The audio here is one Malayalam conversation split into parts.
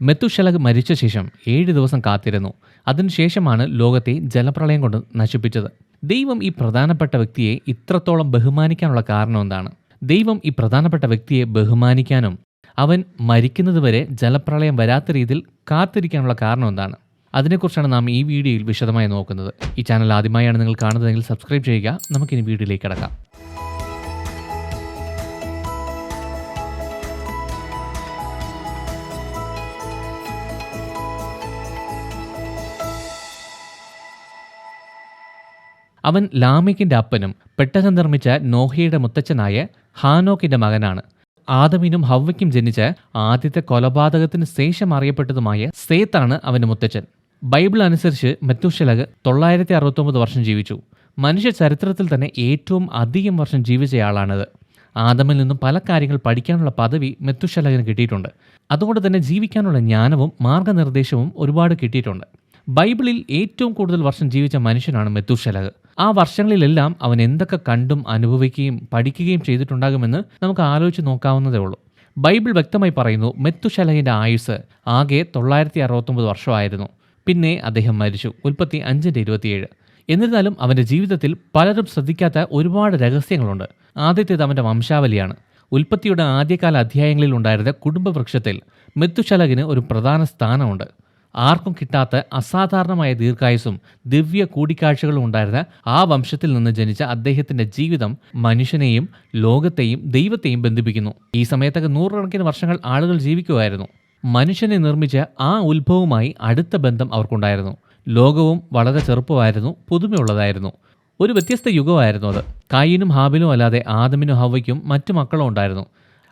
മെത്തുശലഗ് മരിച്ച ശേഷം ഏഴ് ദിവസം കാത്തിരുന്നു. അതിനുശേഷമാണ് ലോകത്തെ ജലപ്രളയം കൊണ്ട് നശിപ്പിച്ചത്. ദൈവം ഈ പ്രധാനപ്പെട്ട വ്യക്തിയെ ഇത്രത്തോളം ബഹുമാനിക്കാനുള്ള കാരണം എന്താണ്? ദൈവം ഈ പ്രധാനപ്പെട്ട വ്യക്തിയെ ബഹുമാനിക്കാനും അവൻ മരിക്കുന്നതുവരെ ജലപ്രളയം വരാത്ത രീതിയിൽ കാത്തിരിക്കാനുള്ള കാരണം എന്താണ്? അതിനെക്കുറിച്ചാണ് നാം ഈ വീഡിയോയിൽ വിശദമായി നോക്കുന്നത്. ഈ ചാനൽ ആദ്യമായാണ് നിങ്ങൾ കാണുന്നതെങ്കിൽ സബ്സ്ക്രൈബ് ചെയ്യുക. നമുക്കിനി വീഡിയോയിലേക്ക് കിടക്കാം. അവൻ ലാമിക്കിന്റെ അപ്പനും പെട്ടകം നിർമ്മിച്ച നോഹയുടെ മുത്തച്ഛനായ ഹാനോക്കിന്റെ മകനാണ്. ആദമിനും ഹവ്വയ്ക്കും ജനിച്ച ആദ്യത്തെ കൊലപാതകത്തിന് ശേഷം അറിയപ്പെട്ടതുമായ സേത്താണ് അവന്റെ മുത്തച്ഛൻ. ബൈബിൾ അനുസരിച്ച് മെത്തുശലക് തൊള്ളായിരത്തി അറുപത്തൊമ്പത് വർഷം ജീവിച്ചു. മനുഷ്യ ചരിത്രത്തിൽ തന്നെ ഏറ്റവും അധികം വർഷം ജീവിച്ചയാളാണിത്. ആദമിൽ നിന്നും പല കാര്യങ്ങൾ പഠിക്കാനുള്ള പദവി മെത്തുശലകന് കിട്ടിയിട്ടുണ്ട്. അതുകൊണ്ട് തന്നെ ജീവിക്കാനുള്ള ജ്ഞാനവും മാർഗനിർദ്ദേശവും ഒരുപാട് കിട്ടിയിട്ടുണ്ട്. ബൈബിളിൽ ഏറ്റവും കൂടുതൽ വർഷം ജീവിച്ച മനുഷ്യനാണ് മെത്തുശലക് ആ വർഷങ്ങളിലെല്ലാം അവൻ എന്തൊക്കെ കണ്ടും അനുഭവിക്കുകയും പഠിക്കുകയും ചെയ്തിട്ടുണ്ടാകുമെന്ന് നമുക്ക് ആലോചിച്ച് നോക്കാവുന്നതേ ഉള്ളൂ. ബൈബിൾ വ്യക്തമായി പറയുന്നു മെത്തുശലഹിന്റെ ആയുസ് ആകെ തൊള്ളായിരത്തി അറുപത്തൊമ്പത് വർഷമായിരുന്നു. പിന്നെ അദ്ദേഹം മരിച്ചു ഉൽപ്പത്തി അഞ്ചിന്റെ ഇരുപത്തിയേഴ്. എന്നിരുന്നാലും അവന്റെ ജീവിതത്തിൽ പലരും ശ്രദ്ധിക്കാത്ത ഒരുപാട് രഹസ്യങ്ങളുണ്ട്. ആദ്യത്തേത് അവന്റെ വംശാവലിയാണ്. ഉൽപ്പത്തിയുടെ ആദ്യകാല അധ്യായങ്ങളിൽ ഉണ്ടായിരുന്ന കുടുംബവൃക്ഷത്തിൽ മെത്തുശലകിന് ഒരു പ്രധാന സ്ഥാനമുണ്ട്. ആർക്കും കിട്ടാത്ത അസാധാരണമായ ദീർഘായുസും ദിവ്യ കൂടിക്കാഴ്ചകളും ഉണ്ടായിരുന്ന ആ വംശത്തിൽ നിന്ന് ജനിച്ച അദ്ദേഹത്തിന്റെ ജീവിതം മനുഷ്യനെയും ലോകത്തെയും ദൈവത്തെയും ബന്ധിപ്പിക്കുന്നു. ഈ സമയത്തൊക്കെ നൂറുകണക്കിന് വർഷങ്ങൾ ആളുകൾ ജീവിക്കുമായിരുന്നു. മനുഷ്യനെ നിർമ്മിച്ച ആ ഉത്ഭവവുമായി അടുത്ത ബന്ധം അവർക്കുണ്ടായിരുന്നു. ലോകവും വളരെ ചെറുപ്പമായിരുന്നു പുതുമയുള്ളതായിരുന്നു ഒരു വ്യത്യസ്ത യുഗമായിരുന്നു അത്. കായിനും ഹാബിലും അല്ലാതെ ആദമിനും ഹവയ്ക്കും മറ്റു മക്കളും ഉണ്ടായിരുന്നു.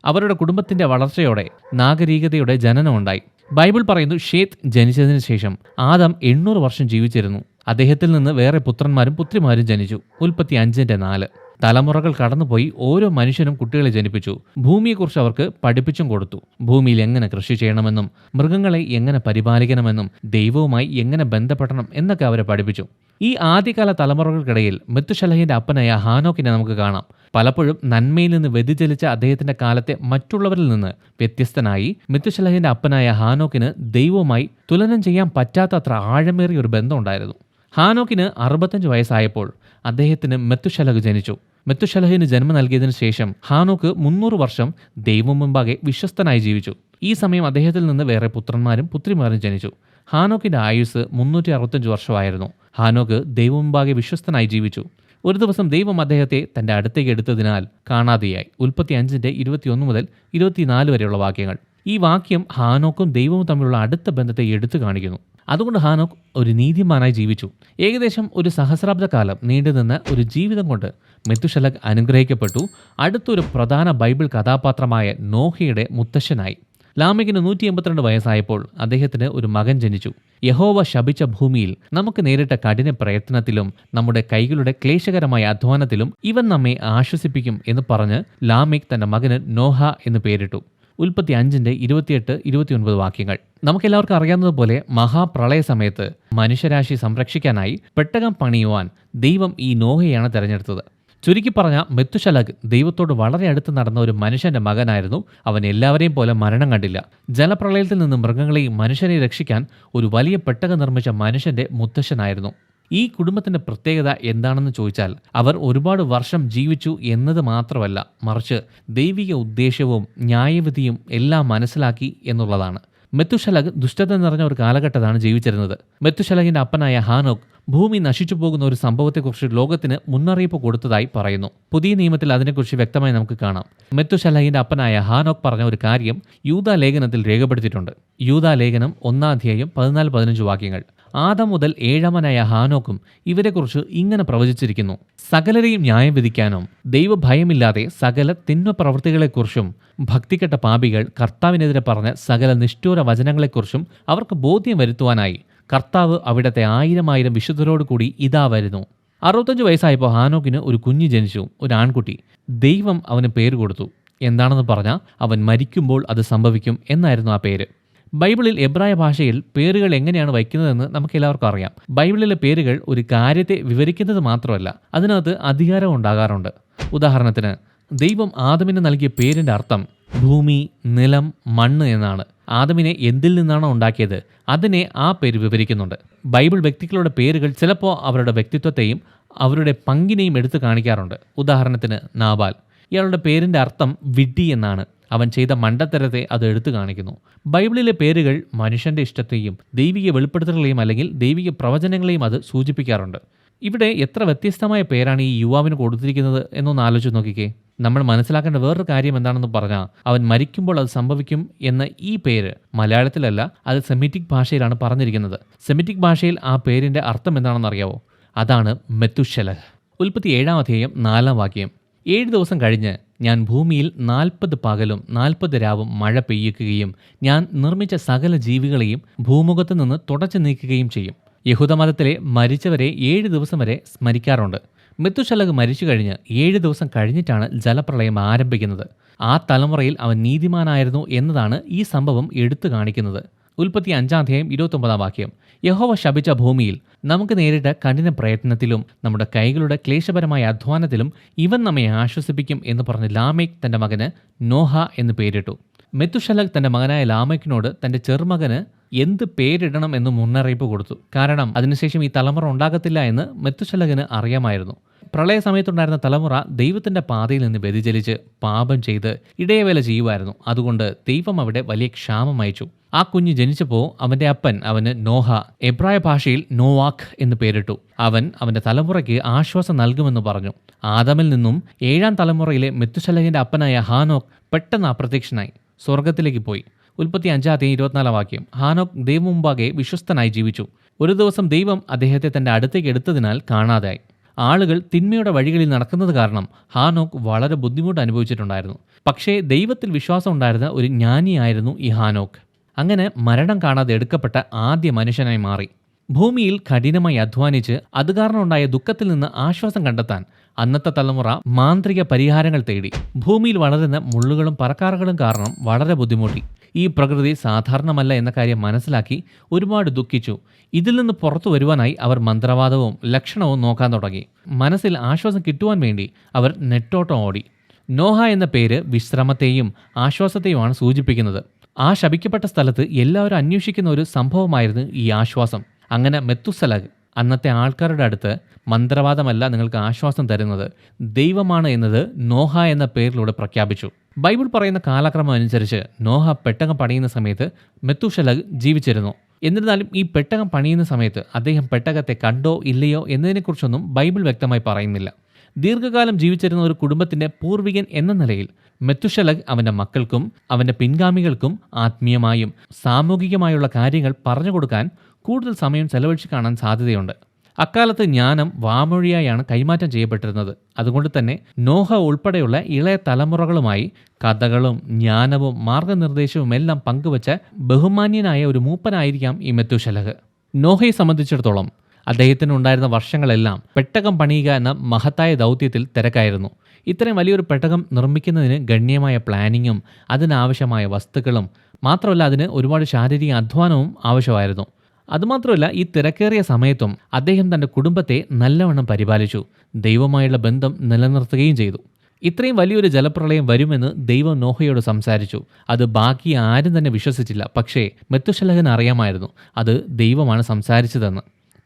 അവരുടെ കുടുംബത്തിന്റെ വളർച്ചയോടെ നാഗരികതയുടെ ജനനമുണ്ടായി. ബൈബിൾ പറയുന്നു ഷേത്ത് ജനിച്ചതിന് ശേഷം ആദം എണ്ണൂറ് വർഷം ജീവിച്ചിരുന്നു. അദ്ദേഹത്തിൽ നിന്ന് വേറെ പുത്രന്മാരും പുത്രിമാരും ജനിച്ചു. ഉൽപ്പത്തി അഞ്ചിന്റെ നാല്. തലമുറകൾ കടന്നുപോയി ഓരോ മനുഷ്യനും കുട്ടികളെ ജനിപ്പിച്ചു. ഭൂമിയെക്കുറിച്ച് അവർക്ക് പഠിപ്പിച്ചും കൊടുത്തു. ഭൂമിയിൽ എങ്ങനെ കൃഷി ചെയ്യണമെന്നും മൃഗങ്ങളെ എങ്ങനെ പരിപാലിക്കണമെന്നും ദൈവവുമായി എങ്ങനെ ബന്ധപ്പെടണം എന്നൊക്കെ അവരെ പഠിപ്പിച്ചു. ഈ ആദ്യകാല തലമുറകൾക്കിടയിൽ മെത്തുശലഹിന്റെ അപ്പനായ ഹാനോക്കിനെ നമുക്ക് കാണാം. പലപ്പോഴും നന്മയിൽ നിന്ന് വ്യതിചലിച്ച അദ്ദേഹത്തിന്റെ കാലത്തെ മറ്റുള്ളവരിൽ നിന്ന് വ്യത്യസ്തനായി മിത്തുശലഹിന്റെ അപ്പനായ ഹാനോക്കിന് ദൈവവുമായി തുലനം ചെയ്യാൻ പറ്റാത്തത്ര ആഴമേറിയ ഒരു ബന്ധമുണ്ടായിരുന്നു ഹാനോക്കിന് അറുപത്തഞ്ച് വയസ്സായപ്പോൾ അദ്ദേഹത്തിന് മെത്തുശലഹ് ജനിച്ചു. മെത്തുശലഹിന് ജന്മം നൽകിയതിനു ശേഷം ഹാനോക്ക് മുന്നൂറ് വർഷം ദൈവം മുമ്പാകെ വിശ്വസ്തനായി ജീവിച്ചു. ഈ സമയം അദ്ദേഹത്തിൽ നിന്ന് വേറെ പുത്രന്മാരും പുത്രിമാരും ജനിച്ചു. ഹാനോക്കിന്റെ ആയുസ് മുന്നൂറ്റി അറുപത്തഞ്ച് വർഷമായിരുന്നു. ഹാനോക്ക് ദൈവം മുമ്പാകെ വിശ്വസ്തനായി ജീവിച്ചു. ഒരു ദിവസം ദൈവം അദ്ദേഹത്തെ തന്റെ അടുത്തേക്ക് എടുത്തതിനാൽ കാണാതെയായി. ഉൽപ്പത്തി അഞ്ചിന്റെ ഇരുപത്തിയൊന്ന് മുതൽ ഇരുപത്തിനാല് വരെയുള്ള വാക്യങ്ങൾ. ഈ വാക്യം ഹാനോക്കും ദൈവവും തമ്മിലുള്ള അടുത്ത ബന്ധത്തെ എടുത്തു കാണിക്കുന്നു. അതുകൊണ്ട് ഹാനോക്ക് ഒരു നീതിമാനായി ജീവിച്ചു. ഏകദേശം ഒരു സഹസ്രാബ്ദ കാലം നീണ്ടുനിന്ന ഒരു ജീവിതം കൊണ്ട് മെത്തുഷലക് അനുഗ്രഹിക്കപ്പെട്ടു. അടുത്തൊരു പ്രധാന ബൈബിൾ കഥാപാത്രമായ നോഹയുടെ മുത്തശ്ശനായി. ലാമിക്കിന് നൂറ്റി എൺപത്തിരണ്ട് വയസ്സായപ്പോൾ അദ്ദേഹത്തിന് ഒരു മകൻ ജനിച്ചു. യഹോവ ശപിച്ച ഭൂമിയിൽ നമുക്ക് നേരിട്ട കഠിന പ്രയത്നത്തിലും നമ്മുടെ കൈകളുടെ ക്ലേശകരമായ അധ്വാനത്തിലും ഇവൻ നമ്മെ ആശ്വസിപ്പിക്കും എന്ന് പറഞ്ഞ് ലാമിക് തന്റെ മകന് നോഹ എന്ന് പേരിട്ടു. ഉൽപ്പത്തി അഞ്ചിന്റെ ഇരുപത്തിയെട്ട് ഇരുപത്തിയൊൻപത് വാക്യങ്ങൾ. നമുക്കെല്ലാവർക്കും അറിയാവുന്നതുപോലെ മഹാപ്രളയ സമയത്ത് മനുഷ്യരാശി സംരക്ഷിക്കാനായി പെട്ടകം പണിയുവാൻ ദൈവം ഈ നോഹയാണ് തെരഞ്ഞെടുത്തത്. ചുരുക്കി പറഞ്ഞ മെത്തുശലഗ് ദൈവത്തോട് വളരെ അടുത്ത് നടന്ന ഒരു മനുഷ്യന്റെ മകനായിരുന്നു. അവൻ എല്ലാവരെയും പോലെ മരണം കണ്ടില്ല. ജലപ്രളയത്തിൽ നിന്ന് മൃഗങ്ങളെയും മനുഷ്യനെയും രക്ഷിക്കാൻ ഒരു വലിയ പെട്ടകം നിർമ്മിച്ച മനുഷ്യന്റെ മുത്തശ്ശനായിരുന്നു. ഈ കുടുംബത്തിന്റെ പ്രത്യേകത എന്താണെന്ന് ചോദിച്ചാൽ അവർ ഒരുപാട് വർഷം ജീവിച്ചു എന്നത് മാത്രമല്ല മറിച്ച് ദൈവിക ഉദ്ദേശവും ന്യായവിധിയും എല്ലാം മനസ്സിലാക്കി എന്നുള്ളതാണ്. മെത്തുശലഗ് ദുഷ്ടത നിറഞ്ഞ ഒരു കാലഘട്ടത്താണ് ജീവിച്ചിരുന്നത്. മെത്തുശലഗിന്റെ അപ്പനായ ഹാനോക്ക് ഭൂമി നശിച്ചു പോകുന്ന ഒരു സംഭവത്തെക്കുറിച്ച് ലോകത്തിന് മുന്നറിയിപ്പ് കൊടുത്തതായി പറയുന്നു. പുതിയ നിയമത്തിൽ അതിനെക്കുറിച്ച് വ്യക്തമായി നമുക്ക് കാണാം. മെത്തുശലഹിന്റെ അപ്പനായ ഹാനോക്ക് പറഞ്ഞ ഒരു കാര്യം യൂതാ ലേഖനത്തിൽ രേഖപ്പെടുത്തിയിട്ടുണ്ട്. യൂതാ ലേഖനം ഒന്നാം അധ്യായം പതിനാല് പതിനഞ്ച് വാക്യങ്ങൾ. ആദം മുതൽ ഏഴാമനായ ഹാനോക്കും ഇവരെക്കുറിച്ച് ഇങ്ങനെ പ്രവചിച്ചിരിക്കുന്നു. സകലരെയും ന്യായം വിധിക്കാനും ദൈവഭയമില്ലാതെ സകല തിന്മ പ്രവൃത്തികളെക്കുറിച്ചും ഭക്തിക്കെട്ട പാപികൾ കർത്താവിനെതിരെ പറഞ്ഞ സകല നിഷ്ഠൂര വചനങ്ങളെക്കുറിച്ചും അവർക്ക് ബോധ്യം വരുത്തുവാനായി കർത്താവ് അവിടത്തെ ആയിരം ആയിരം വിശുദ്ധരോട് കൂടി ഇതാ വരുന്നു. അറുപത്തഞ്ച് വയസ്സായപ്പോൾ ഹാനോക്കിന് ഒരു കുഞ്ഞ് ജനിച്ചു ഒരു ആൺകുട്ടി. ദൈവം അവന് പേര് കൊടുത്തു. എന്താണെന്ന് പറഞ്ഞാൽ അവൻ മരിക്കുമ്പോൾ അത് സംഭവിക്കും എന്നായിരുന്നു ആ പേര്. ബൈബിളിൽ എബ്രായ ഭാഷയിൽ പേരുകൾ എങ്ങനെയാണ് വയ്ക്കുന്നതെന്ന് നമുക്ക് എല്ലാവർക്കും അറിയാം. ബൈബിളിലെ പേരുകൾ ഒരു കാര്യത്തെ വിവരിക്കുന്നത് മാത്രമല്ല അതിനകത്ത് അധികാരം ഉണ്ടാകാറുണ്ട്. ഉദാഹരണത്തിന് ദൈവം ആദമിന് നൽകിയ പേരിന്റെ അർത്ഥം ഭൂമി നിലം മണ്ണ് എന്നാണ്. ആദമിനെ എന്തിൽ നിന്നാണോ ഉണ്ടാക്കിയത് അതിനെ ആ പേര് വിവരിക്കുന്നുണ്ട്. ബൈബിൾ വ്യക്തികളുടെ പേരുകൾ ചിലപ്പോൾ അവരുടെ വ്യക്തിത്വത്തെയും അവരുടെ പങ്കിനെയും എടുത്തു കാണിക്കാറുണ്ട്. ഉദാഹരണത്തിന് നാബാൽ. ഇയാളുടെ പേരിന്റെ അർത്ഥം വിഡ്ഢി എന്നാണ്. അവൻ ചെയ്ത മണ്ടത്തരത്തെ അത് എടുത്തു കാണിക്കുന്നു. ബൈബിളിലെ പേരുകൾ മനുഷ്യന്റെ ഇഷ്ടത്തെയും ദൈവിക വെളിപ്പെടുത്തലുകളെയും അല്ലെങ്കിൽ ദൈവിക പ്രവചനങ്ങളെയും അത് സൂചിപ്പിക്കാറുണ്ട്. ഇവിടെ എത്ര വ്യത്യസ്തമായ പേരാണ് ഈ യുവാവിന് കൊടുത്തിരിക്കുന്നത് എന്നൊന്ന് ആലോചിച്ച് നോക്കിക്കേ. നമ്മൾ മനസ്സിലാക്കേണ്ട വേറൊരു കാര്യം എന്താണെന്ന് പറഞ്ഞാൽ അവൻ മരിക്കുമ്പോൾ അത് സംഭവിക്കും എന്ന ഈ പേര് മലയാളത്തിലല്ല അത് സെമിറ്റിക് ഭാഷയിലാണ് പറഞ്ഞിരിക്കുന്നത്. സെമിറ്റിക് ഭാഷയിൽ ആ പേരിന്റെ അർത്ഥം എന്താണെന്ന് അറിയാവോ? അതാണ് മെത്തുശലഹ്. ഉൽപ്പത്തി ഏഴാം അധ്യായം നാലാം വാക്യം. ഏഴ് ദിവസം കഴിഞ്ഞ് ഞാൻ ഭൂമിയിൽ നാൽപ്പത് പകലും നാൽപ്പത് രാവും മഴ പെയ്യിക്കുകയും ഞാൻ നിർമ്മിച്ച സകല ജീവികളെയും ഭൂമുഖത്ത് നിന്ന് തുടച്ചു നീക്കുകയും ചെയ്യും. യഹൂദമതത്തിലെ മരിച്ചവരെ ഏഴ് ദിവസം വരെ സ്മരിക്കാറുണ്ട്. മെത്തുശലക് മരിച്ചു കഴിഞ്ഞ് ഏഴ് ദിവസം കഴിഞ്ഞിട്ടാണ് ജലപ്രളയം ആരംഭിക്കുന്നത്. ആ തലമുറയിൽ അവൻ നീതിമാനായിരുന്നു എന്നതാണ് ഈ സംഭവം എടുത്തു കാണിക്കുന്നത്. ഉൽപ്പത്തി അഞ്ചാം അധ്യായം ഇരുപത്തൊമ്പതാം വാക്യം. യഹോവ ശപിച്ച ഭൂമിയിൽ നമുക്ക് നേരിട്ട കഠിന പ്രയത്നത്തിലും നമ്മുടെ കൈകളുടെ ക്ലേശപരമായ അധ്വാനത്തിലും ഇവൻ നമ്മെ ആശ്വസിപ്പിക്കും എന്ന് പറഞ്ഞ് ലാമേക്ക് തന്റെ മകന് നോഹ എന്ന് പേരിട്ടു. മെത്തുഷലക് തന്റെ മകനായ ലാമേക്കിനോട് തന്റെ ചെറുമകന് എന്ത് പേരിടണം എന്ന് മുന്നറിയിപ്പ് കൊടുത്തു. കാരണം അതിനുശേഷം ഈ തലമുറ ഉണ്ടാകത്തില്ല എന്ന് മെത്തുശലകന് അറിയാമായിരുന്നു. പ്രളയ സമയത്തുണ്ടായിരുന്ന തലമുറ ദൈവത്തിന്റെ പാതയിൽ നിന്ന് വ്യതിചലിച്ച് പാപം ചെയ്ത് ഇടയവേല ചെയ്യുമായിരുന്നു. അതുകൊണ്ട് ദൈവം അവിടെ വലിയ ക്ഷാമം അയച്ചു. ആ കുഞ്ഞ് ജനിച്ചപ്പോൾ അവന്റെ അപ്പൻ അവന് നോഹ എബ്രായ ഭാഷയിൽ നോവാഖ് എന്ന് പേരിട്ടു. അവൻ അവന്റെ തലമുറയ്ക്ക് ആശ്വാസം നൽകുമെന്ന് പറഞ്ഞു. ആദമിൽ നിന്നും ഏഴാം തലമുറയിലെ മെത്തുശലഹിന്റെ അപ്പനായ ഹാനോക് പെട്ടെന്ന് അപ്രത്യക്ഷനായി. സ്വർഗത്തിലേക്ക് പോയി. ഉൽപ്പത്തി അഞ്ചാം ഇരുപത്തിനാലാം വാക്യം. ഹാനോക് ദൈവം മുമ്പാകെ വിശ്വസ്തനായി ജീവിച്ചു. ഒരു ദിവസം ദൈവം അദ്ദേഹത്തെ തന്റെ അടുത്തേക്ക് എടുത്തതിനാൽ കാണാതായി ആളുകൾ തിന്മയുടെ വഴികളിൽ നടക്കുന്നത് കാരണം ഹാനോക്ക് വളരെ ബുദ്ധിമുട്ട് അനുഭവിച്ചിട്ടുണ്ടായിരുന്നു. പക്ഷേ ദൈവത്തിൽ വിശ്വാസം ഉണ്ടായിരുന്ന ഒരു ജ്ഞാനിയായിരുന്നു ഈ ഹാനോക്ക്. അങ്ങനെ മരണം കാണാതെ എടുക്കപ്പെട്ട ആദ്യ മനുഷ്യനായി മാറി. ഭൂമിയിൽ കഠിനമായി അധ്വാനിച്ച് അത് കാരണമുണ്ടായ ദുഃഖത്തിൽ നിന്ന് ആശ്വാസം കണ്ടെത്താൻ അന്നത്തെ തലമുറ മാന്ത്രിക പരിഹാരങ്ങൾ തേടി. ഭൂമിയിൽ വളരുന്ന മുള്ളുകളും പറക്കാറുകളും കാരണം വളരെ ബുദ്ധിമുട്ടി. ഈ പ്രകൃതി സാധാരണമല്ല എന്ന കാര്യം മനസ്സിലാക്കി ഒരുപാട് ദുഃഖിച്ചു. ഇതിൽ നിന്ന് പുറത്തു വരുവാനായി അവർ മന്ത്രവാദവും ലക്ഷണവും നോക്കാൻ തുടങ്ങി. മനസ്സിൽ ആശ്വാസം കിട്ടുവാൻ വേണ്ടി അവർ നെട്ടോട്ടം ഓടി. നോഹ എന്ന പേര് വിശ്രമത്തെയും ആശ്വാസത്തെയുമാണ് സൂചിപ്പിക്കുന്നത്. ആ ശപിക്കപ്പെട്ട സ്ഥലത്ത് എല്ലാവരും അന്വേഷിക്കുന്ന ഒരു സംഭവമായിരുന്നു ഈ ആശ്വാസം. അങ്ങനെ മെത്തുസലഗ് അന്നത്തെ ആൾക്കാരുടെ അടുത്ത് മന്ത്രവാദമല്ല നിങ്ങൾക്ക് ആശ്വാസം തരുന്നത്. ദൈവമാണ് എന്നത് നോഹ എന്ന പേരിലൂടെ പ്രഖ്യാപിച്ചു. ബൈബിൾ പറയുന്ന കാലക്രമം അനുസരിച്ച് നോഹ പെട്ടകം പണിയുന്ന സമയത്ത് മെത്തുഷലഗ് ജീവിച്ചിരുന്നു. എന്നിരുന്നാലും ഈ പെട്ടകം പണിയുന്ന സമയത്ത് അദ്ദേഹം പെട്ടകത്തെ കണ്ടോ ഇല്ലയോ എന്നതിനെക്കുറിച്ചൊന്നും ബൈബിൾ വ്യക്തമായി പറയുന്നില്ല. ദീർഘകാലം ജീവിച്ചിരുന്ന ഒരു കുടുംബത്തിന്റെ പൂർവികൻ എന്ന നിലയിൽ മെത്തുഷലഗ് അവന്റെ മക്കൾക്കും അവന്റെ പിൻഗാമികൾക്കും ആത്മീയമായും സാമൂഹികമായുള്ള കാര്യങ്ങൾ പറഞ്ഞു കൊടുക്കാൻ കൂടുതൽ സമയം ചെലവഴിച്ച് കാണാൻ സാധ്യതയുണ്ട്. അക്കാലത്ത് ജ്ഞാനം വാമൊഴിയായാണ് കൈമാറ്റം ചെയ്യപ്പെട്ടിരുന്നത്. അതുകൊണ്ട് തന്നെ നോഹ ഉൾപ്പെടെയുള്ള ഇളയ തലമുറകളുമായി കഥകളും ജ്ഞാനവും മാർഗനിർദ്ദേശവും എല്ലാം പങ്കുവച്ച ബഹുമാന്യനായ ഒരു മൂപ്പനായിരിക്കാം ഈ മെത്തുശലഹ്. നോഹയെ സംബന്ധിച്ചിടത്തോളം അദ്ദേഹത്തിന് ഉണ്ടായിരുന്ന വർഷങ്ങളെല്ലാം പെട്ടകം പണിയുക എന്ന മഹത്തായ ദൗത്യത്തിൽ തിരക്കായിരുന്നു. ഇത്രയും വലിയൊരു പെട്ടകം നിർമ്മിക്കുന്നതിന് ഗണ്യമായ പ്ലാനിങ്ങും അതിനാവശ്യമായ വസ്തുക്കളും മാത്രമല്ല അതിന് ഒരുപാട് ശാരീരിക അധ്വാനവും ആവശ്യമായിരുന്നു. അതുമാത്രമല്ല ഈ തിരക്കേറിയ സമയത്തും അദ്ദേഹം തന്റെ കുടുംബത്തെ നല്ലവണ്ണം പരിപാലിച്ചു. ദൈവമായുള്ള ബന്ധം നിലനിർത്തുകയും ചെയ്തു. ഇത്രയും വലിയൊരു ജലപ്രളയം വരുമെന്ന് ദൈവം നോഹയോട് സംസാരിച്ചു. അത് ബാക്കി ആരും തന്നെ വിശ്വസിച്ചില്ല. പക്ഷേ മെത്തുശലഹൻ അറിയാമായിരുന്നു അത് ദൈവമാണ് സംസാരിച്ചതെന്ന്.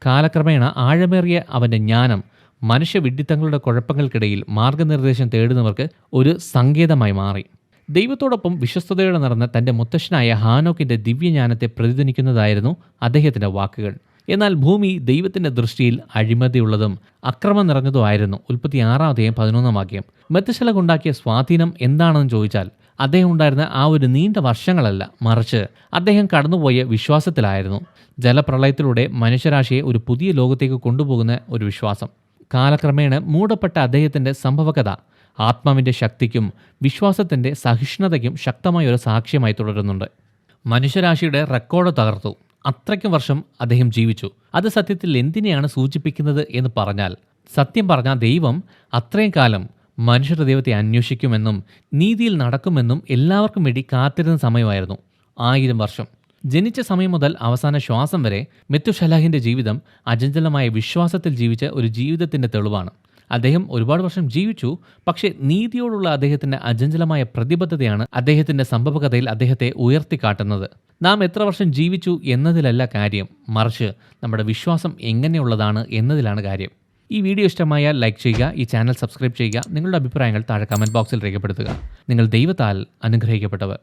കാലക്രമേണ ആഴമേറിയ അവന്റെ ജ്ഞാനം മനുഷ്യവിഡിത്തങ്ങളുടെ കുഴപ്പങ്ങൾക്കിടയിൽ മാർഗനിർദ്ദേശം തേടുന്നവർക്ക് ഒരു സങ്കേതമായി മാറി. ദൈവത്തോടൊപ്പം വിശ്വസ്തയോടെ നടന്ന തന്റെ മുത്തശ്ശനായ ഹാനോക്കിന്റെ ദിവ്യജ്ഞാനത്തെ പ്രതിധ്വനിക്കുന്നതായിരുന്നു അദ്ദേഹത്തിന്റെ വാക്കുകൾ. എന്നാൽ ഭൂമി ദൈവത്തിന്റെ ദൃഷ്ടിയിൽ അഴിമതിയുള്ളതും അക്രമം നിറഞ്ഞതുമായിരുന്നു ഉൽപ്പത്തി ആറാം അധ്യായം പതിനൊന്നാം വാക്യം. മെത്തശലകുണ്ടാക്കിയ സ്വാധീനം എന്താണെന്ന് ചോദിച്ചാൽ അദ്ദേഹം ഉണ്ടായിരുന്ന ആ ഒരു നീണ്ട വർഷങ്ങളല്ല മറിച്ച് അദ്ദേഹം കടന്നുപോയ വിശ്വാസത്തിലായിരുന്നു. ജലപ്രളയത്തിലൂടെ മനുഷ്യരാശിയെ ഒരു പുതിയ ലോകത്തേക്ക് കൊണ്ടുപോകുന്ന ഒരു വിശ്വാസം. കാലക്രമേണ മൂടപ്പെട്ട അദ്ദേഹത്തിന്റെ സംഭവകഥ ആത്മാവിന്റെ ശക്തിക്കും വിശ്വാസത്തിന്റെ സഹിഷ്ണുതയ്ക്കും ശക്തമായ ഒരു സാക്ഷ്യമായി തുടരുന്നുണ്ട്. മനുഷ്യരാശിയുടെ റെക്കോർഡ് തകർത്തു. അത്രയ്ക്കും വർഷം അദ്ദേഹം ജീവിച്ചു. അത് സത്യത്തിൽ എന്തിനെയാണ് സൂചിപ്പിക്കുന്നത് എന്ന് പറഞ്ഞാൽ സത്യം പറഞ്ഞാൽ ദൈവം അത്രയും കാലം മനുഷ്യരുടെ ദൈവത്തെ അന്വേഷിക്കുമെന്നും നീതിയിൽ നടക്കുമെന്നും എല്ലാവർക്കും വേണ്ടി കാത്തിരുന്ന സമയമായിരുന്നു. ആയിരം വർഷം. ജനിച്ച സമയം മുതൽ അവസാന ശ്വാസം വരെ മെത്തുഷലാഹിന്റെ ജീവിതം അചഞ്ചലമായ വിശ്വാസത്തിൽ ജീവിച്ച ഒരു ജീവിതത്തിന്റെ തെളിവാണ്. അദ്ദേഹം ഒരുപാട് വർഷം ജീവിച്ചു. പക്ഷേ നീതിയോടുള്ള അദ്ദേഹത്തിന്റെ അജഞ്ചലമായ പ്രതിബദ്ധതയാണ് അദ്ദേഹത്തിന്റെ സംഭവകഥയിൽ അദ്ദേഹത്തെ ഉയർത്തിക്കാട്ടുന്നത്. നാം എത്ര വർഷം ജീവിച്ചു എന്നതിലല്ല കാര്യം. മറിച്ച് നമ്മുടെ വിശ്വാസം എങ്ങനെയുള്ളതാണ് എന്നതിലാണ് കാര്യം. ഈ വീഡിയോ ഇഷ്ടമായാൽ ലൈക്ക് ചെയ്യുക ഈ ചാനൽ സബ്സ്ക്രൈബ് ചെയ്യുക നിങ്ങളുടെ അഭിപ്രായങ്ങൾ താഴെ കമന്റ് ബോക്സിൽ രേഖപ്പെടുത്തുക. നിങ്ങൾ ദൈവത്താൽ അനുഗ്രഹിക്കപ്പെട്ടവർ.